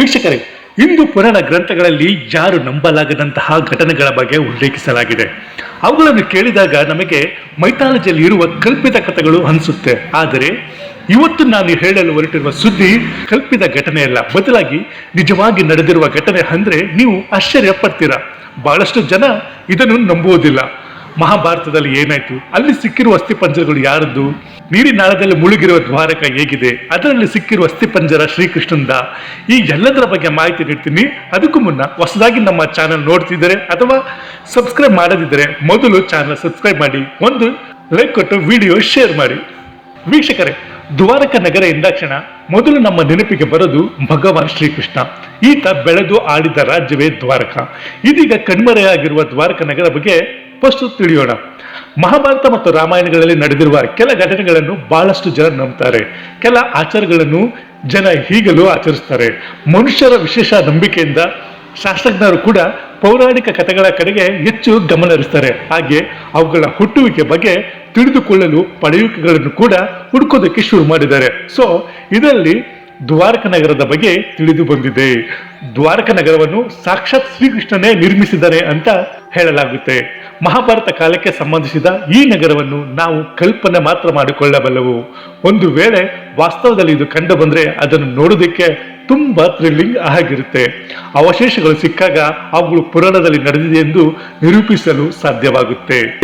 ವೀಕ್ಷಕರೇ, ಇಂದು ಪುರಾಣ ಗ್ರಂಥಗಳಲ್ಲಿ ಯಾರು ನಂಬಲಾಗದಂತಹ ಘಟನೆಗಳ ಬಗ್ಗೆ ಉಲ್ಲೇಖಿಸಲಾಗಿದೆ. ಅವುಗಳನ್ನು ಕೇಳಿದಾಗ ನಮಗೆ ಮೈಥಾಲಜಿಯಲ್ಲಿ ಇರುವ ಕಲ್ಪಿತ ಕಥೆಗಳು ಅನಿಸುತ್ತೆ. ಆದರೆ, ಇವತ್ತು ನಾನು ಹೇಳಲು ಹೊರಟಿರುವ ಸುದ್ದಿ ಕಲ್ಪಿತ ಘಟನೆಯಲ್ಲ ಬದಲಾಗಿ ನಿಜವಾಗಿ ನಡೆದಿರುವ ಘಟನೆ ಅಂದ್ರೆ ನೀವು ಆಶ್ಚರ್ಯ ಪಡ್ತೀರಾ ಬಹಳಷ್ಟು ಜನ ಇದನ್ನು ನಂಬುವುದಿಲ್ಲ. ಮಹಾಭಾರತದಲ್ಲಿ ಏನಾಯ್ತು? ಅಲ್ಲಿ ಸಿಕ್ಕಿರುವ ಅಸ್ಥಿಪಂಜರಗಳು ಯಾರದ್ದು? ನೀರಿನಾಳದಲ್ಲಿ ಮುಳುಗಿರುವ ದ್ವಾರಕ ಹೇಗಿದೆ? ಅದರಲ್ಲಿ ಸಿಕ್ಕಿರುವ ಅಸ್ಥಿಪಂಜರ ಶ್ರೀಕೃಷ್ಣಂದ. ಈ ಎಲ್ಲದರ ಬಗ್ಗೆ ಮಾಹಿತಿ ನೀಡ್ತೀನಿ. ಅದಕ್ಕೂ ಮುನ್ನ ಹೊಸದಾಗಿ ನಮ್ಮ ಚಾನಲ್ ನೋಡ್ತಿದ್ದರೆ ಅಥವಾ ಸಬ್ಸ್ಕ್ರೈಬ್ ಮಾಡದಿದ್ದರೆ ಮೊದಲು ಚಾನಲ್ ಸಬ್ಸ್ಕ್ರೈಬ್ ಮಾಡಿ. ಒಂದು ಲೈಕ್ ಕೊಟ್ಟು ವಿಡಿಯೋ ಶೇರ್ ಮಾಡಿ. ವೀಕ್ಷಕರೇ, ದ್ವಾರಕ ನಗರ ಎಂದಾಕ್ಷಣ ಮೊದಲು ನಮ್ಮ ನೆನಪಿಗೆ ಬರೋದು ಭಗವಾನ್ ಶ್ರೀಕೃಷ್ಣ. ಈತ ಬೆಳೆದು ಆಡಿದ ರಾಜ್ಯವೇ ದ್ವಾರಕ. ಇದೀಗ ಕಣ್ಮರೆಯಾಗಿರುವ ದ್ವಾರಕ ನಗರ ಬಗ್ಗೆ ಫಸ್ಟ್ ತಿಳಿಯೋಣ. ಮಹಾಭಾರತ ಮತ್ತು ರಾಮಾಯಣಗಳಲ್ಲಿ ನಡೆದಿರುವ ಕೆಲ ಘಟನೆಗಳನ್ನು ಬಹಳಷ್ಟು ಜನ ನಂಬ್ತಾರೆ. ಕೆಲ ಆಚಾರಗಳನ್ನು ಜನ ಹೀಗಲೂ ಆಚರಿಸ್ತಾರೆ. ಮನುಷ್ಯರ ವಿಶೇಷ ನಂಬಿಕೆಯಿಂದ ಶಾಸ್ತ್ರಜ್ಞರು ಕೂಡ ಪೌರಾಣಿಕ ಕಥೆಗಳ ಕಡೆಗೆ ಹೆಚ್ಚು ಗಮನ ಹರಿಸ್ತಾರೆ. ಹಾಗೆ ಅವುಗಳ ಹುಟ್ಟುವಿಕೆ ಬಗ್ಗೆ ತಿಳಿದುಕೊಳ್ಳಲು ಪಡೆಯುವಿಕೆಗಳನ್ನು ಕೂಡ ಹುಡುಕೋದಕ್ಕೆ ಶುರು ಮಾಡಿದ್ದಾರೆ. ಸೊ ಇದರಲ್ಲಿ ದ್ವಾರಕ ನಗರದ ಬಗ್ಗೆ ತಿಳಿದು ಬಂದಿದೆ. ದ್ವಾರಕ ನಗರವನ್ನು ಸಾಕ್ಷಾತ್ ಶ್ರೀಕೃಷ್ಣನೇ ನಿರ್ಮಿಸಿದ್ದಾರೆ ಅಂತ ಹೇಳಲಾಗುತ್ತೆ. ಮಹಾಭಾರತ ಕಾಲಕ್ಕೆ ಸಂಬಂಧಿಸಿದ ಈ ನಗರವನ್ನು ನಾವು ಕಲ್ಪನೆ ಮಾತ್ರ ಮಾಡಿಕೊಳ್ಳಬಲ್ಲವು. ಒಂದು ವೇಳೆ ವಾಸ್ತವದಲ್ಲಿ ಇದು ಕಂಡು ಬಂದರೆ ಅದನ್ನು ನೋಡೋದಕ್ಕೆ ತುಂಬಾ ಥ್ರಿಲ್ಲಿಂಗ್ ಆಗಿರುತ್ತೆ. ಅವಶೇಷಗಳು ಸಿಕ್ಕಾಗ ಅವುಗಳು ಪುರಾಣದಲ್ಲಿ ನಡೆದಿದೆ ಎಂದು ನಿರೂಪಿಸಲು ಸಾಧ್ಯವಾಗುತ್ತೆ.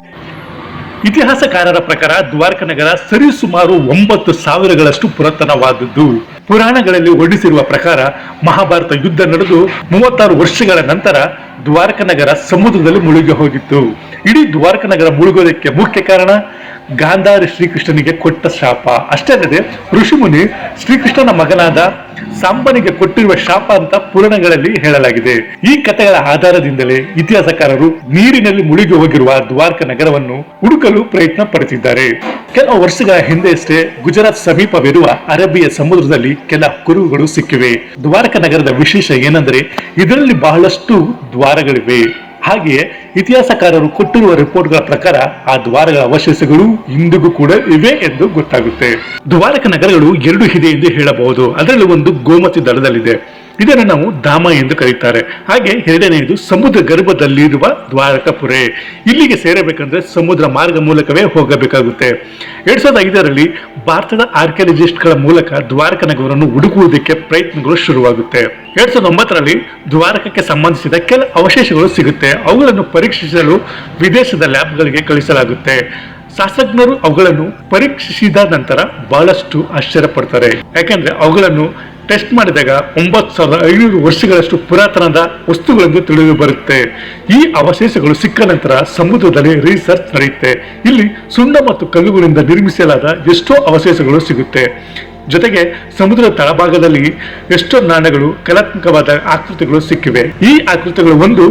ಇತಿಹಾಸಕಾರರ ಪ್ರಕಾರ ದ್ವಾರಕ ನಗರ ಸರಿಸುಮಾರು ಒಂಬತ್ತು ಸಾವಿರಗಳಷ್ಟು ಪುರಾತನವಾದದ್ದು. ಪುರಾಣಗಳಲ್ಲಿ ವರ್ಣಿಸಿರುವ ಪ್ರಕಾರ ಮಹಾಭಾರತ ಯುದ್ಧ ನಡೆದು ಮೂವತ್ತಾರು ವರ್ಷಗಳ ನಂತರ ದ್ವಾರಕ ನಗರ ಸಮುದ್ರದಲ್ಲಿ ಮುಳುಗಿ ಹೋಗಿತ್ತು. ಇಡೀ ದ್ವಾರಕ ನಗರ ಮುಳುಗೋದಕ್ಕೆ ಮುಖ್ಯ ಕಾರಣ ಗಾಂಧಾರಿ ಶ್ರೀಕೃಷ್ಣನಿಗೆ ಕೊಟ್ಟ ಶಾಪ. ಅಷ್ಟೇ ಅಲ್ಲದೆ ಋಷಿಮುನಿ ಶ್ರೀಕೃಷ್ಣನ ಮಗನಾದ ಸಾಂಬನಿಗೆ ಕೊಟ್ಟಿರುವ ಶಾಪ ಅಂತ ಪುರಾಣಗಳಲ್ಲಿ ಹೇಳಲಾಗಿದೆ. ಈ ಕಥೆಗಳ ಆಧಾರದಿಂದಲೇ ಇತಿಹಾಸಕಾರರು ನೀರಿನಲ್ಲಿ ಮುಳುಗಿ ಹೋಗಿರುವ ದ್ವಾರಕ ನಗರವನ್ನು ಹುಡುಕಲು ಪ್ರಯತ್ನ ಪಡುತ್ತಿದ್ದಾರೆ. ಕೆಲವು ವರ್ಷಗಳ ಹಿಂದೆಯಷ್ಟೇ ಗುಜರಾತ್ ಸಮೀಪವಿರುವ ಅರಬಿಯ ಸಮುದ್ರದಲ್ಲಿ ಕೆಲ ಕುರುಹುಗಳು ಸಿಕ್ಕಿವೆ. ದ್ವಾರಕ ನಗರದ ವಿಶೇಷ ಏನೆಂದರೆ ಇದರಲ್ಲಿ ಬಹಳಷ್ಟು ದ್ವಾರಗಳಿವೆ. ಹಾಗೆಯೇ ಇತಿಹಾಸಕಾರರು ಕೊಟ್ಟಿರುವ ರಿಪೋರ್ಟ್ಗಳ ಪ್ರಕಾರ ಆ ದ್ವಾರಗಳ ಅವಶೇಷಗಳು ಇಂದಿಗೂ ಕೂಡ ಇವೆ ಎಂದು ಗೊತ್ತಾಗುತ್ತೆ. ದ್ವಾರಕ ನಗರಗಳು ಎರಡು ಇದೆ ಎಂದು ಹೇಳಬಹುದು. ಅದರಲ್ಲಿ ಒಂದು ಗೋಮತಿ ದಳದಲ್ಲಿದೆ ಇದನ್ನು ನಾವು ಧಾಮ ಎಂದು ಕರೀತಾರೆ. ಹಾಗೆ ಎರಡನೆಯದು ಸಮುದ್ರ ಗರ್ಭದಲ್ಲಿರುವ ದ್ವಾರಕಪುರೆ. ಇಲ್ಲಿಗೆ ಸೇರಬೇಕಂದ್ರೆ ಸಮುದ್ರ ಮಾರ್ಗ ಮೂಲಕವೇ ಹೋಗಬೇಕಾಗುತ್ತೆ. ಎರಡ್ ಸಾವಿರದ ಐದರಲ್ಲಿ ಭಾರತದ ಆರ್ಕಿಯಾಲಜಿಸ್ಟ್ಗಳ ಮೂಲಕ ದ್ವಾರಕ ನಗರವನ್ನು ಹುಡುಕುವುದಕ್ಕೆ ಪ್ರಯತ್ನಗಳು ಶುರುವಾಗುತ್ತೆ. ಎರಡ್ ಸಾವಿರದ ಒಂಬತ್ತರಲ್ಲಿ ದ್ವಾರಕಕ್ಕೆ ಸಂಬಂಧಿಸಿದ ಕೆಲ ಅವಶೇಷಗಳು ಸಿಗುತ್ತೆ. ಅವುಗಳನ್ನು ಪರೀಕ್ಷಿಸಲು ವಿದೇಶದ ಲ್ಯಾಬ್ಗಳಿಗೆ ಕಳಿಸಲಾಗುತ್ತೆ. ಶಾಸ್ತ್ರಜ್ಞರು ಅವುಗಳನ್ನು ಪರೀಕ್ಷಿಸಿದ ನಂತರ ಬಹಳಷ್ಟು ಆಶ್ಚರ್ಯ ಪಡ್ತಾರೆ ಯಾಕೆಂದ್ರೆ ಅವುಗಳನ್ನು ಟೆಸ್ಟ್ ಮಾಡಿದಾಗ ಒಂಬತ್ತು ಸಾವಿರದ ಐನೂರು ವರ್ಷಗಳಷ್ಟು ಪುರಾತನದ ವಸ್ತುಗಳೆಂದು ತಿಳಿದು ಬರುತ್ತೆ. ಈ ಅವಶೇಷಗಳು ಸಿಕ್ಕ ನಂತರ ಸಮುದ್ರದಲ್ಲಿ ರಿಸರ್ಚ್ ನಡೆಯುತ್ತೆ. ಇಲ್ಲಿ ಸುಣ್ಣ ಮತ್ತು ಕಲ್ಲುಗಳಿಂದ ನಿರ್ಮಿಸಲಾದ ಎಷ್ಟೋ ಅವಶೇಷಗಳು ಸಿಗುತ್ತೆ. ಜೊತೆಗೆ ಸಮುದ್ರದ ತಳಭಾಗದಲ್ಲಿ ಎಷ್ಟೋ ನಾಣ್ಯಗಳು ಕಲಾತ್ಮಕವಾದ ಆಕೃತಿಗಳು ಸಿಕ್ಕಿವೆ. ಈ ಆಕೃತಿಗಳು ಒಂದು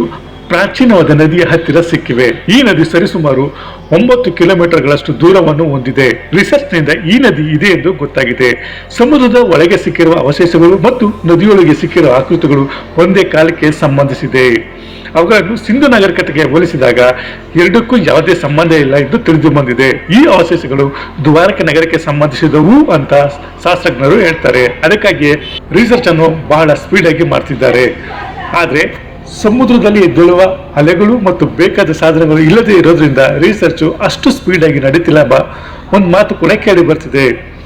ಪ್ರಾಚೀನವಾದ ನದಿಯ ಹತ್ತಿರ ಸಿಕ್ಕಿವೆ. ಈ ನದಿ ಸರಿಸುಮಾರು ಒಂಬತ್ತು ಕಿಲೋಮೀಟರ್ಗಳಷ್ಟು ದೂರವನ್ನು ಹೊಂದಿದೆ. ರಿಸರ್ಚ್ನಿಂದ ಈ ನದಿ ಇದೆ ಎಂದು ಗೊತ್ತಾಗಿದೆ. ಸಮುದ್ರದ ಒಳಗೆ ಸಿಕ್ಕಿರುವ ಅವಶೇಷಗಳು ಮತ್ತು ನದಿಯೊಳಗೆ ಸಿಕ್ಕಿರುವ ಆಕೃತಿಗಳು ಒಂದೇ ಕಾಲಕ್ಕೆ ಸಂಬಂಧಿಸಿದೆ. ಅವುಗಳನ್ನು ಸಿಂಧು ನಾಗರಿಕತೆಗೆ ಹೋಲಿಸಿದಾಗ ಎರಡಕ್ಕೂ ಯಾವುದೇ ಸಂಬಂಧ ಇಲ್ಲ ಎಂದು ತಿಳಿದು ಬಂದಿದೆ. ಈ ಅವಶೇಷಗಳು ದ್ವಾರಕ ನಗರಕ್ಕೆ ಸಂಬಂಧಿಸಿದವು ಅಂತ ಶಾಸ್ತ್ರಜ್ಞರು ಹೇಳ್ತಾರೆ. ಅದಕ್ಕಾಗಿ ರಿಸರ್ಚ್ ಅನ್ನು ಬಹಳ ಸ್ಪೀಡ್ ಆಗಿ ಮಾಡ್ತಿದ್ದಾರೆ. ಆದ್ರೆ ಸಮುದ್ರದಲ್ಲಿ ಎದ್ದೇಳುವ ಅಲೆಗಳು ಮತ್ತು ಬೇಕಾದ ಸಾಧನಗಳು ಇಲ್ಲದೆ ಇರೋದ್ರಿಂದ ರಿಸರ್ಚು ಅಷ್ಟು ಸ್ಪೀಡ್ ಆಗಿ ನಡೀತಿಲ್ಲ ಬ. ಒಂದು ಮಾತು ಕೂಡ ಕೇಳಿ ಬರ್ತಿದೆ.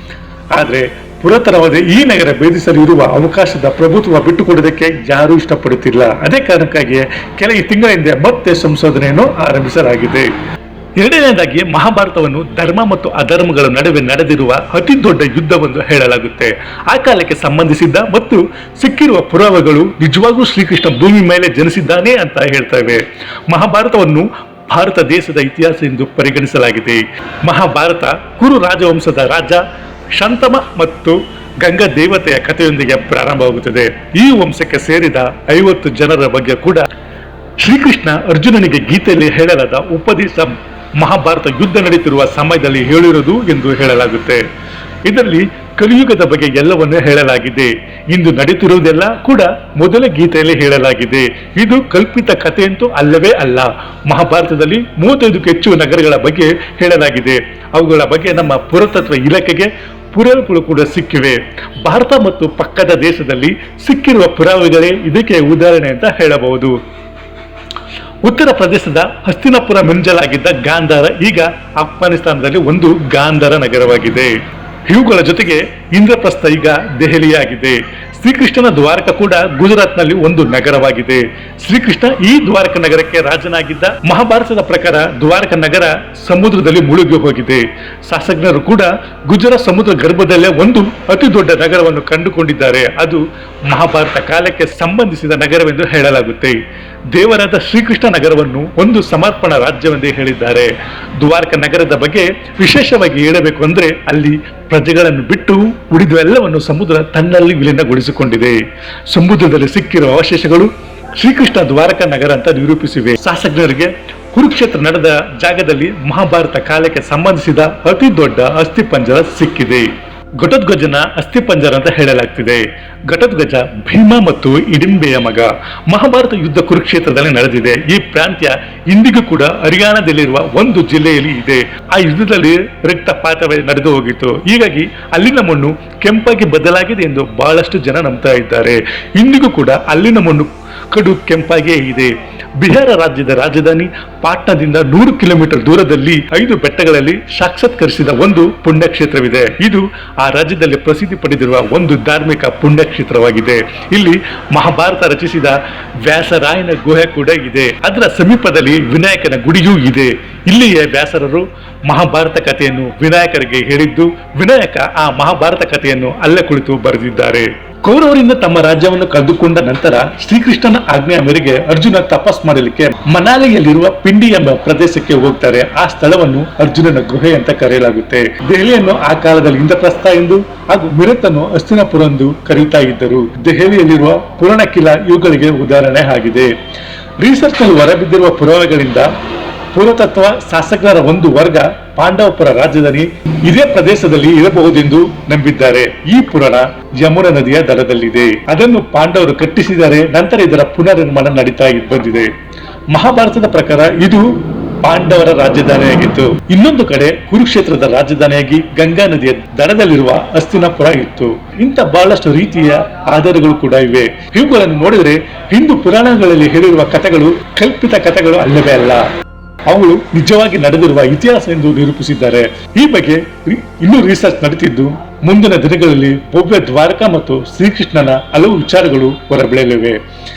ಆದರೆ ಪುರಾತನವಾದ ಈ ನಗರ ಭೇದಿಸಲು ಇರುವ ಅವಕಾಶದ ಪ್ರಭುತ್ವ ಬಿಟ್ಟುಕೊಡೋದಕ್ಕೆ ಯಾರೂ ಇಷ್ಟಪಡುತ್ತಿಲ್ಲ. ಅದೇ ಕಾರಣಕ್ಕಾಗಿ ಕೆಲ ತಿಂಗಳ ಹಿಂದೆ ಮತ್ತೆ ಸಂಶೋಧನೆಯನ್ನು ಆರಂಭಿಸಲಾಗಿದೆ. ಎರಡನೇದಾಗಿ ಮಹಾಭಾರತವನ್ನು ಧರ್ಮ ಮತ್ತು ಅಧರ್ಮಗಳ ನಡುವೆ ನಡೆದಿರುವ ಅತಿ ದೊಡ್ಡ ಯುದ್ಧವೆಂದು ಹೇಳಲಾಗುತ್ತೆ. ಆ ಕಾಲಕ್ಕೆ ಸಂಬಂಧಿಸಿದ್ದ ಮತ್ತು ಸಿಕ್ಕಿರುವ ಪುರಾವೆಗಳು ನಿಜವಾಗೂ ಶ್ರೀಕೃಷ್ಣ ಭೂಮಿ ಮೇಲೆ ಜನಿಸಿದ್ದಾನೆ ಅಂತ ಹೇಳ್ತವೆ. ಮಹಾಭಾರತವನ್ನು ಭಾರತ ದೇಶದ ಇತಿಹಾಸ ಎಂದು ಪರಿಗಣಿಸಲಾಗಿದೆ. ಮಹಾಭಾರತ ಕುರು ರಾಜವಂಶದ ರಾಜ ಶಂತಮ ಮತ್ತು ಗಂಗಾ ದೇವತೆಯ ಕಥೆಯೊಂದಿಗೆ ಪ್ರಾರಂಭವಾಗುತ್ತದೆ. ಈ ವಂಶಕ್ಕೆ ಸೇರಿದ ಐವತ್ತು ಜನರ ಬಗ್ಗೆ ಕೂಡ ಶ್ರೀಕೃಷ್ಣ ಅರ್ಜುನನಿಗೆ ಗೀತೆಯಲ್ಲಿ ಹೇಳಲಾದ ಉಪದೇಶ ಮಹಾಭಾರತ ಯುದ್ಧ ನಡೆಯುತ್ತಿರುವ ಸಮಯದಲ್ಲಿ ಹೇಳಿರುವುದು ಎಂದು ಹೇಳಲಾಗುತ್ತೆ. ಇದರಲ್ಲಿ ಕಲಿಯುಗದ ಬಗ್ಗೆ ಎಲ್ಲವನ್ನೂ ಹೇಳಲಾಗಿದೆ. ಇಂದು ನಡೀತಿರುವುದೆಲ್ಲ ಕೂಡ ಮೊದಲ ಗೀತೆಯಲ್ಲಿ ಹೇಳಲಾಗಿದೆ. ಇದು ಕಲ್ಪಿತ ಕಥೆಯಂತೂ ಅಲ್ಲವೇ ಅಲ್ಲ. ಮಹಾಭಾರತದಲ್ಲಿ ಮೂವತ್ತೈದಕ್ಕೂ ಹೆಚ್ಚು ನಗರಗಳ ಬಗ್ಗೆ ಹೇಳಲಾಗಿದೆ. ಅವುಗಳ ಬಗ್ಗೆ ನಮ್ಮ ಪುರಾತತ್ವ ಇಲಾಖೆಗೆ ಪುರಾವೆಗಳು ಕೂಡ ಸಿಕ್ಕಿವೆ. ಭಾರತ ಮತ್ತು ಪಕ್ಕದ ದೇಶದಲ್ಲಿ ಸಿಕ್ಕಿರುವ ಪುರಾವೆಗಳೇ ಇದಕ್ಕೆ ಉದಾಹರಣೆ ಅಂತ ಹೇಳಬಹುದು. ಉತ್ತರ ಪ್ರದೇಶದ ಹಸ್ತಿನಾಪುರ ಮಂಜಲಾಗಿದ್ದ ಗಾಂಧಾರ ಈಗ ಅಫ್ಘಾನಿಸ್ತಾನದಲ್ಲಿ ಒಂದು ಗಾಂಧಾರ ನಗರವಾಗಿದೆ. ಇವುಗಳ ಜೊತೆಗೆ ಇಂದ್ರಪ್ರಸ್ಥ ಈಗ ದೆಹಲಿಯಾಗಿದೆ. ಶ್ರೀಕೃಷ್ಣನ ದ್ವಾರಕ ಕೂಡ ಗುಜರಾತ್ನಲ್ಲಿ ಒಂದು ನಗರವಾಗಿದೆ. ಶ್ರೀಕೃಷ್ಣ ಈ ದ್ವಾರಕ ನಗರಕ್ಕೆ ರಾಜನಾಗಿದ್ದ ಮಹಾಭಾರತದ ಪ್ರಕಾರ ದ್ವಾರಕ ನಗರ ಸಮುದ್ರದಲ್ಲಿ ಮುಳುಗಿ ಹೋಗಿದೆ. ಶಾಸಕರು ಕೂಡ ಗುಜರಾತ್ ಸಮುದ್ರ ಗರ್ಭದಲ್ಲೇ ಒಂದು ಅತಿ ದೊಡ್ಡ ನಗರವನ್ನು ಕಂಡುಕೊಂಡಿದ್ದಾರೆ. ಅದು ಮಹಾಭಾರತ ಕಾಲಕ್ಕೆ ಸಂಬಂಧಿಸಿದ ನಗರವೆಂದು ಹೇಳಲಾಗುತ್ತೆ. ದೇವರಾದ ಶ್ರೀಕೃಷ್ಣ ನಗರವನ್ನು ಒಂದು ಸಮರ್ಪಣ ರಾಜ್ಯವೆಂದೇ ಹೇಳಿದ್ದಾರೆ. ದ್ವಾರಕ ನಗರದ ಬಗ್ಗೆ ವಿಶೇಷವಾಗಿ ಹೇಳಬೇಕು ಅಂದ್ರೆ ಅಲ್ಲಿ ಪ್ರಜೆಗಳನ್ನು ಬಿಟ್ಟು ಉಳಿದು ಎಲ್ಲವನ್ನು ಸಮುದ್ರ ತನ್ನಲ್ಲಿ ವಿಲೀನಗೊಳಿಸಿಕೊಂಡಿದೆ ಸಮುದ್ರದಲ್ಲಿ ಸಿಕ್ಕಿರುವ ಅವಶೇಷಗಳು ಶ್ರೀಕೃಷ್ಣ ದ್ವಾರಕ ನಗರ ಅಂತ ನಿರೂಪಿಸಿವೆ. ಶಾಸಕರಿಗೆ ಕುರುಕ್ಷೇತ್ರ ನಡೆದ ಜಾಗದಲ್ಲಿ ಮಹಾಭಾರತ ಕಾಲಕ್ಕೆ ಸಂಬಂಧಿಸಿದ ಅತಿ ದೊಡ್ಡ ಅಸ್ಥಿಪಂಜರ ಸಿಕ್ಕಿದೆ. ಘಟೋದ್ಗಜನ ಅಸ್ಥಿಪಂಜರ ಅಂತ ಹೇಳಲಾಗ್ತಿದೆ. ಘಟೋದ್ಗಜ ಭೀಮ ಮತ್ತು ಇಡಿಂಬೆಯ ಮಗ. ಮಹಾಭಾರತ ಯುದ್ಧ ಕುರುಕ್ಷೇತ್ರದಲ್ಲಿ ನಡೆದಿದೆ. ಈ ಪ್ರಾಂತ್ಯ ಇಂದಿಗೂ ಕೂಡ ಹರಿಯಾಣದಲ್ಲಿರುವ ಒಂದು ಜಿಲ್ಲೆಯಲ್ಲಿ ಇದೆ. ಆ ಯುದ್ಧದಲ್ಲಿ ರಕ್ತಪಾತವೇ ನಡೆದು ಹೋಗಿತ್ತು. ಹೀಗಾಗಿ ಅಲ್ಲಿನ ಮಣ್ಣು ಕೆಂಪಾಗಿ ಬದಲಾಗಿದೆ ಎಂದು ಬಹಳಷ್ಟು ಜನ ನಂಬ್ತಾ ಇದ್ದಾರೆ. ಇಂದಿಗೂ ಕೂಡ ಅಲ್ಲಿನ ಮಣ್ಣು ಕಡು ಕೆಂಪಾಗಿಯೇ ಇದೆ. ಬಿಹಾರ ರಾಜ್ಯದ ರಾಜಧಾನಿ ಪಾಟ್ನಾದಿಂದ ನೂರು ಕಿಲೋಮೀಟರ್ ದೂರದಲ್ಲಿ ಐದು ಬೆಟ್ಟಗಳಲ್ಲಿ ಸಾಕ್ಷಾತ್ಕರಿಸಿದ ಒಂದು ಪುಣ್ಯಕ್ಷೇತ್ರವಿದೆ. ಇದು ಆ ರಾಜ್ಯದಲ್ಲಿ ಪ್ರಸಿದ್ಧಿ ಪಡೆದಿರುವ ಒಂದು ಧಾರ್ಮಿಕ ಪುಣ್ಯಕ್ಷೇತ್ರವಾಗಿದೆ. ಇಲ್ಲಿ ಮಹಾಭಾರತ ರಚಿಸಿದ ವ್ಯಾಸರಾಯನ ಗುಹೆ ಕೂಡ ಇದೆ. ಅದರ ಸಮೀಪದಲ್ಲಿ ವಿನಾಯಕನ ಗುಡಿಯೂ ಇದೆ. ಇಲ್ಲಿಯೇ ವ್ಯಾಸರರು ಮಹಾಭಾರತ ಕಥೆಯನ್ನು ವಿನಾಯಕರಿಗೆ ಹೇಳಿದ್ದು, ವಿನಾಯಕ ಆ ಮಹಾಭಾರತ ಕಥೆಯನ್ನು ಅಲ್ಲೇ ಕುಳಿತು ಬರೆದಿದ್ದಾರೆ. ಕೌರವರಿಂದ ತಮ್ಮ ರಾಜ್ಯವನ್ನು ಕಳೆದುಕೊಂಡ ನಂತರ ಶ್ರೀಕೃಷ್ಣನ ಆಜ್ಞೆಯ ಮೇರೆಗೆ ಅರ್ಜುನ ತಪಸ್ ಮಾಡಲಿಕ್ಕೆ ಮನಾಲಿಯಲ್ಲಿರುವ ಪಿಂಡಿ ಎಂಬ ಪ್ರದೇಶಕ್ಕೆ ಹೋಗ್ತಾರೆ. ಆ ಸ್ಥಳವನ್ನು ಅರ್ಜುನನ ಗುಹೆ ಅಂತ ಕರೆಯಲಾಗುತ್ತೆ. ದೆಹಲಿಯನ್ನು ಆ ಕಾಲದಲ್ಲಿ ಇಂದ್ರಪ್ರಸ್ಥ ಎಂದು ಹಾಗೂ ಮಿರತನ್ನು ಅಸ್ತಿನಪುರ ಎಂದು ಕರೆಯುತ್ತಾ ಇದ್ದರು. ದೆಹಲಿಯಲ್ಲಿರುವ ಪುರಾಣ ಕಿಲಾ ಇವುಗಳಿಗೆ ಉದಾಹರಣೆ ಆಗಿದೆ. ರಿಸರ್ಚ್ನಲ್ಲಿ ಹೊರಬಿದ್ದಿರುವ ಪುರಾವೆಗಳಿಂದ ಪುರಾತತ್ವ ಶಾಸಕರ ಒಂದು ವರ್ಗ ಪಾಂಡವಪುರ ರಾಜಧಾನಿ ಇದೇ ಪ್ರದೇಶದಲ್ಲಿ ಇರಬಹುದೆಂದು ನಂಬಿದ್ದಾರೆ. ಈ ಪುರಾಣ ಯಮುನಾ ನದಿಯ ದಡದಲ್ಲಿದೆ. ಅದನ್ನು ಪಾಂಡವರು ಕಟ್ಟಿಸಿದ್ದಾರೆ ನಂತರ ಇದರ ಪುನರ್ನಿರ್ಮಾಣ ನಡೀತಾ ಬಂದಿದೆ. ಮಹಾಭಾರತದ ಪ್ರಕಾರ ಇದು ಪಾಂಡವರ ರಾಜಧಾನಿಯಾಗಿತ್ತು. ಇನ್ನೊಂದು ಕಡೆ ಕುರುಕ್ಷೇತ್ರದ ರಾಜಧಾನಿಯಾಗಿ ಗಂಗಾ ನದಿಯ ದಡದಲ್ಲಿರುವ ಅಸ್ತಿನಾಪುರ ಇತ್ತು. ಇಂಥ ಬಹಳಷ್ಟು ರೀತಿಯ ಆಧಾರಗಳು ಕೂಡ ಇವೆ. ಇವುಗಳನ್ನು ನೋಡಿದರೆ ಹಿಂದೂ ಪುರಾಣಗಳಲ್ಲಿ ಹೇಳಿರುವ ಕಥೆಗಳು ಕಲ್ಪಿತ ಕಥೆಗಳು ಅಲ್ಲವೇ ಅಲ್ಲ. ಅವುಗಳು ನಿಜವಾಗಿ ನಡೆದಿರುವ ಇತಿಹಾಸ ಎಂದು ನಿರೂಪಿಸಿದ್ದಾರೆ. ಈ ಬಗ್ಗೆ ಇನ್ನೂ ರಿಸರ್ಚ್ ನಡೆದಿದ್ದು ಮುಂದಿನ ದಿನಗಳಲ್ಲಿ ಭವ್ಯ ದ್ವಾರಕಾ ಮತ್ತು ಶ್ರೀಕೃಷ್ಣನ ಹಲವು ವಿಚಾರಗಳು ಹೊರಬೀಳಲಿವೆ.